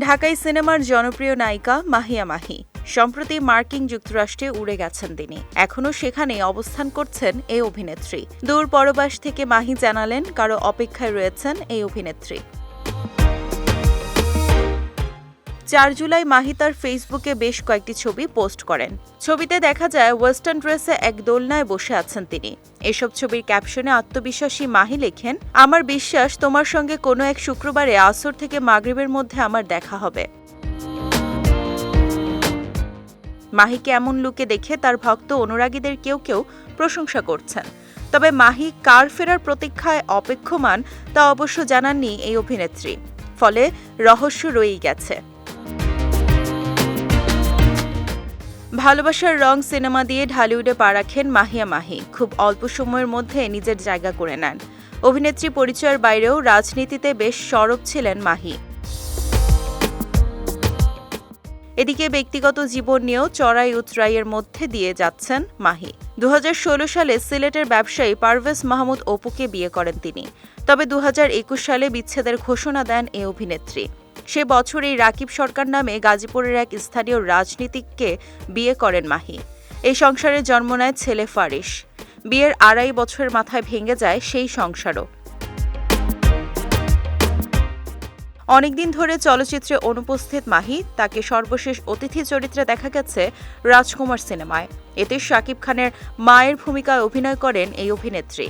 ঢাকাই সিনেমার জনপ্রিয় নায়িকা মাহিয়া মাহি। সম্প্রতি মার্কিন যুক্তরাষ্ট্রে উড়ে গেছেন তিনি। এখনও সেখানে অবস্থান করছেন এই অভিনেত্রী। দূর পরবাস থেকে মাহি জানালেন কারও অপেক্ষায় রয়েছেন এই অভিনেত্রী। চার জুলাই মাহি তার ফেসবুকে বেশ কয়েকটি ছবি পোস্ট করেন। ছবিতে দেখা যায়, ওয়েস্টার্ন ড্রেসে এক দোলনায় বসে আছেন তিনি। এসব ছবির ক্যাপশনে আত্মবিশ্বাসী মাহি লেখেন, আমার বিশ্বাস, তোমার সঙ্গে কোনো এক শুক্রবারে আসর থেকে মাগরিবের মধ্যে আমার দেখা হবে। মাহিকে এমন লুকে দেখে তার ভক্ত অনুরাগীদের কেউ কেউ প্রশংসা করছেন। তবে মাহি কার ফেরার প্রতীক্ষায় অপেক্ষমান তা অবশ্য জানাননি এই অভিনেত্রী। ফলে রহস্য রয়েই গেছে। ভালোবাসার রং সিনেমা দিয়ে ঢালিউডে পা রাখেন মাহিয়া মাহি। খুব অল্প সময়ের মধ্যে নিজের জায়গা করে নেন। অভিনেত্রী পরিচয়ের বাইরেও রাজনীতিতে বেশ সরব ছিলেন মাহি। এদিকে ব্যক্তিগত জীবন নিয়েও চড়াই উতরাইয়ের মধ্যে দিয়ে যাচ্ছেন মাহি। দু হাজার ষোলো সালে সিলেটের ব্যবসায়ী পারভেজ মাহমুদ অপুকে বিয়ে করেন তিনি। তবে দু হাজার একুশ সালে বিচ্ছেদের ঘোষণা দেন এ অভিনেত্রী। সে বছরেই রাকিব সরকার নামে গাজীপুরের এক স্থানীয় রাজনীতিককে বিয়ে করেন মাহি। এই সংসারে জন্ম নেয় ছেলে ফারিস বিয়ের আড়াই বছরের মাথায় ভেঙে যায় সেই সংসারও। অনেকদিন ধরে চলচ্চিত্রে অনুপস্থিত মাহি, তাকে সর্বশেষ অতিথি চরিত্রে দেখা গেছে রাজকুমার সিনেমায়। এতে শাকিব খানের মায়ের ভূমিকায় অভিনয় করেন এই অভিনেত্রী।